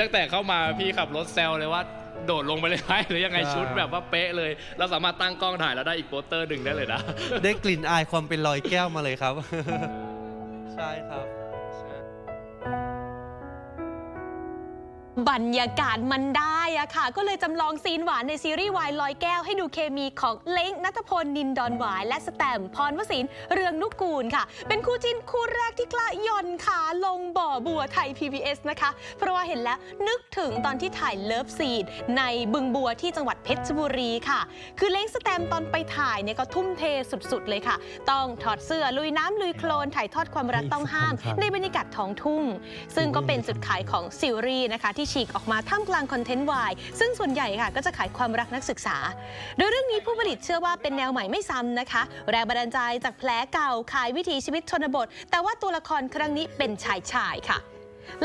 ตั้งแต่เข้ามาพี่ขับรถแซวเลยว่าโดดลงไปเลยไหมหรือยังไงใช่ชุดแบบว่าเป๊ะเลย เราสามารถตั้งกล้องถ่ายแล้วได้อีกโปสเตอร์หนึ่งได้เลยนะ ได้กลิ่นอายความเป็นลอยแก้วมาเลยครับ ใช่ครับ บรรยากาศมันได้อะค่ะ ก็เลยจำลองซีนหวานในซีรีส์วายลอยแก้วให้ดูเคมีของเล้งนัทพลนินดอนหวาย และสแตมป์พรวสินทร์เรืองนุกูลค่ะ เป็นคู่จิ้นคู่แรกที่กล้าย่อนขาลงบ่อบัวไทย PBS นะคะ เพราะว่าเห็นแล้วนึกถึงตอนที่ถ่ายเลิฟซีนในบึงบัวที่จังหวัดเพชรบุรีค่ะ คือเล้งสแตมป์ตอนไปถ่ายเนี่ยก็ทุ่มเทสุดๆเลยค่ะ ต้องถอดเสื้อลุยน้ำลุยโคลนถ่ายทอดความรักต้องห้าม ในบรรยากาศท้องทุ่ง ซึ่งก็เป็นจุดขายของซีรีส์นะคะที่ฉีกออกมาท่ามกลางคอนเทนต์วายซึ่งส่วนใหญ่ค่ะก็จะขายความรักนักศึกษา โดยเรื่องนี้ผู้ผลิตเชื่อว่าเป็นแนวใหม่ไม่ซ้ำนะคะ แรงบันดาลใจจากแผลเก่าขายวิถีชีวิตชนบท แต่ว่าตัวละครครั้งนี้เป็นชายชายค่ะ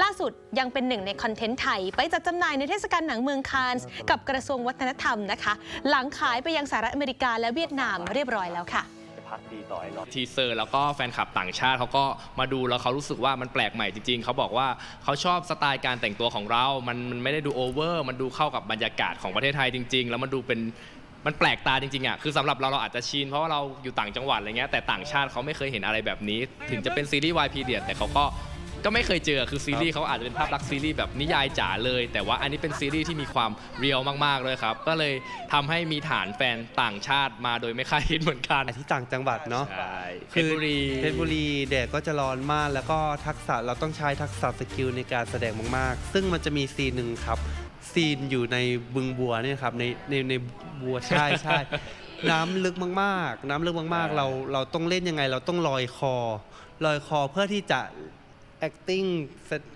ล่าสุดยังเป็นหนึ่งในคอนเทนต์ไทย ไปจัดจำหน่ายในเทศกาลหนังเมืองคานส์กับกระทรวงวัฒนธรรมนะคะ หลังขายไปยังสหรัฐอเมริกาและเวียดนามเรียบร้อยแล้วค่ะ พักดีต่อไอรอนทีเซอร์แล้วก็แฟนคลับต่างชาติเขาก็มาดูแล้วเขารู้สึกว่ามันแปลกใหม่จริงๆ เขาบอกว่าเขาชอบสไตล์การแต่งตัวของเรา มันมันไม่ได้ดูโอเวอร์ มันดูเข้ากับบรรยากาศของประเทศไทยจริง ๆ แล้วมันดูเป็นมันแปลกตาจริงๆอะ คือสำหรับเราเราอาจจะชินเพราะว่าเราอยู่ต่างจังหวัดอะไรเงี้ย แต่ต่างชาติเขาไม่เคยเห็นอะไรแบบนี้ ถึงจะเป็นซีรีส์วายพีเดียแต่เขาก็ ก็ไม่เคยเจอคือซีรีส์เขาอาจจะเป็นภาพลักษณ์ซีรีส์แบบนิยายจ๋าเลย แต่ว่าอันนี้เป็นซีรีส์ที่มีความเรียลมากๆเลยครับ ก็เลยทำให้มีฐานแฟนต่างชาติมาโดยไม่คาดคิดเหมือนกันที่ต่างจังหวัดเนาะใช่เพคืชรอบุรี เพชรบุรีแดดก็จะร้อนมาก แล้วก็ทักษะเราต้องใช้ทักษะสกิลในการแสดงมากๆ ซึ่งมันจะมีซีนหนึ่งครับ ซีนอยู่ในบึงบัวเนี่ยครับในในในบัวใช่ใช่ น้ำลึกมากๆ น้ำลึกมากๆ เราเราต้องเล่นยังไง เราต้องลอยคอ ลอยคอเพื่อที่จะ acting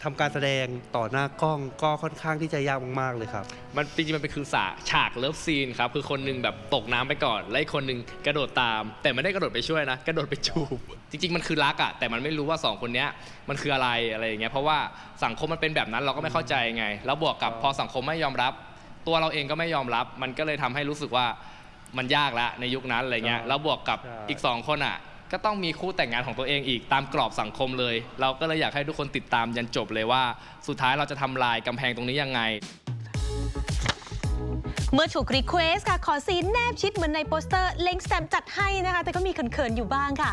ทำการแสดงต่อหน้ากล้องก็ค่อนข้างที่จะยากมากๆเลยครับ มันจริงๆมันเป็นคือสาฉากเลิฟซีนครับ คือคนหนึงแบบตกน้ำไปก่อน แล้วอีกคนหนึงกระโดดตาม แต่ไม่ได้กระโดดไปช่วยนะ กระโดดไปจูบ จริง ๆ มันคือรักอะแต่มันไม่รู้ว่าสองคนเนี้ยมันคืออะไรอะไรอย่างเงี้ยเพราะว่าสังคมมันเป็นแบบนั้นเราก็ไม่เข้าใจไง แล้วบวกกับพอสังคมไม่ยอมรับ ตัวเราเองก็ไม่ยอมรับ มันก็เลยทำให้รู้สึกว่ามันยากแล้วในยุคนั้นอะไรเงี้ยแล้วบวกกับใช่อีกสองคนอะ ก็ต้องมีคู่แต่งงานของตัวเองอีกตามกรอบสังคมเลย เราก็เลยอยากให้ทุกคนติดตามยันจบเลยว่า สุดท้ายเราจะทำลายกำแพงตรงนี้ยังไง เมื่อถูกรีเควสค่ะ ขอซีนแนบชิดเหมือนในโปสเตอร์เล้งสแตมจัดให้นะคะ แต่ก็มีเขินๆอยู่บ้างค่ะ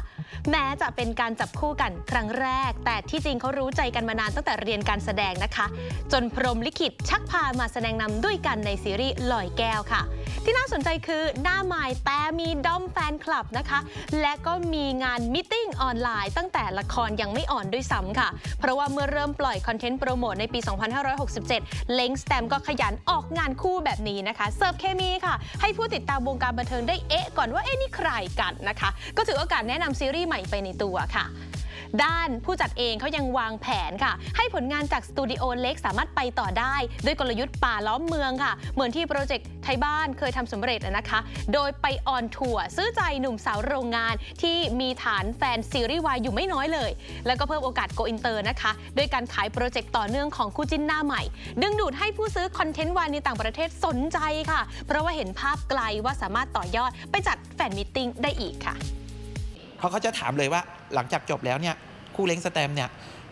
แม้จะเป็นการจับคู่กันครั้งแรก แต่ที่จริงเขารู้ใจกันมานานตั้งแต่เรียนการแสดงนะคะ จนพรมลิขิตชักพามาแสดงนำด้วยกันในซีรีส์ลอยแก้วค่ะ ที่น่าสนใจคือหน้าใหม่แต่มีด้อมแฟนคลับนะคะ และก็มีงานมิทติ้งออนไลน์ตั้งแต่ละครยังไม่อ่อนด้วยซ้ำค่ะ เพราะว่าเมื่อเริ่มปล่อยคอนเทนต์โปรโมทในปี 2567 เล้งสแตมก็ขยันออกงานคู่แบบนี้นะคะเสิร์ฟเคมีค่ะ ให้ผู้ติดตามวงการบันเทิงได้เอ๊ะก่อนว่าเอ๊ะนี่ใครกันนะคะ ก็ถือโอกาสแนะนำซีรีส์ใหม่ไปในตัวค่ะ ด้านผู้จัดเองเขายังวางแผนค่ะ ให้ผลงานจากสตูดิโอเล็กสามารถไปต่อได้ ด้วยกลยุทธ์ป่าล้อมเมืองค่ะ เหมือนที่โปรเจกต์ไทยบ้านเคยทำสำเร็จนะคะ โดยไปออนทัวร์ซื้อใจหนุ่มสาวโรงงานที่มีฐานแฟนซีรีส์วายอยู่ไม่น้อยเลย แล้วก็เพิ่มโอกาสโกอินเตอร์นะคะ ด้วยการขายโปรเจกต์ต่อเนื่องของคู่จิ้นหน้าใหม่ ดึงดูดให้ผู้ซื้อคอนเทนต์วายในต่างประเทศสนใจค่ะ เพราะว่าเห็นภาพไกลว่าสามารถต่อยอดไปจัดแฟนมิทติ้งได้อีกค่ะ เพราะเขาจะถามเลยว่าหลังจากจบแล้วเนี่ยคู่เล้งสแตมเนี่ย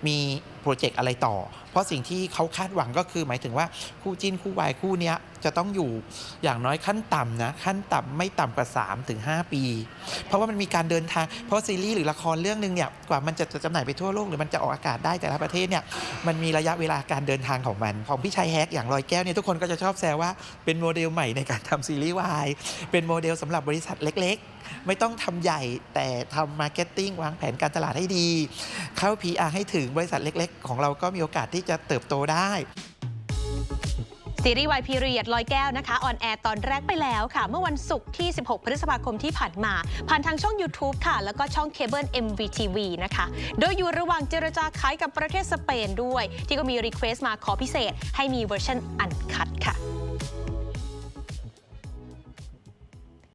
มีโปรเจกต์อะไรต่อ เพราะสิ่งที่เขาคาดหวังก็คือหมายถึงว่าคู่จิ้นคู่วายคู่เนี้ยจะต้องอยู่อย่างน้อยขั้นต่ำนะขั้นต่ำไม่ต่ำกว่า3ถึง5ปี เพราะว่ามันมีการเดินทางเพราะซีรีส์หรือละครเรื่องหนึ่งเนี่ยกว่ามันจะจะจำหน่ายไปทั่วโลกหรือมันจะออกอากาศได้แต่ละประเทศเนี่ยมันมีระยะเวลาการเดินทางของมัน ของพี่ชายแฮกอย่างลอยแก้วเนี่ยทุกคนก็จะชอบแซวว่าเป็นโมเดลใหม่ในการทำซีรีส์วายเป็นโมเดลสำหรับบริษัทเล็กๆ ไม่ต้องทำใหญ่แต่ทำมาร์เก็ตติ้งวางแผนการตลาดให้ดี เข้า PR ให้ถึงบริษัทเล็ก ๆ ของเราก็มีโอกาสที่จะเติบโตได้ ซีรีส์วายพีเรียดลอยแก้วนะคะออนแอร์ตอนแรกไปแล้วค่ะ เมื่อวันศุกร์ที่ 16 พฤษภาคมที่ผ่านมา ผ่านทางช่อง YouTube ค่ะ แล้วก็ช่องเคเบิล MVTV นะคะ โดยอยู่ระหว่างเจรจาขายกับประเทศสเปนด้วย ที่ก็มีรีเควสต์มาขอพิเศษ ให้มีเวอร์ชันอันคัดค่ะ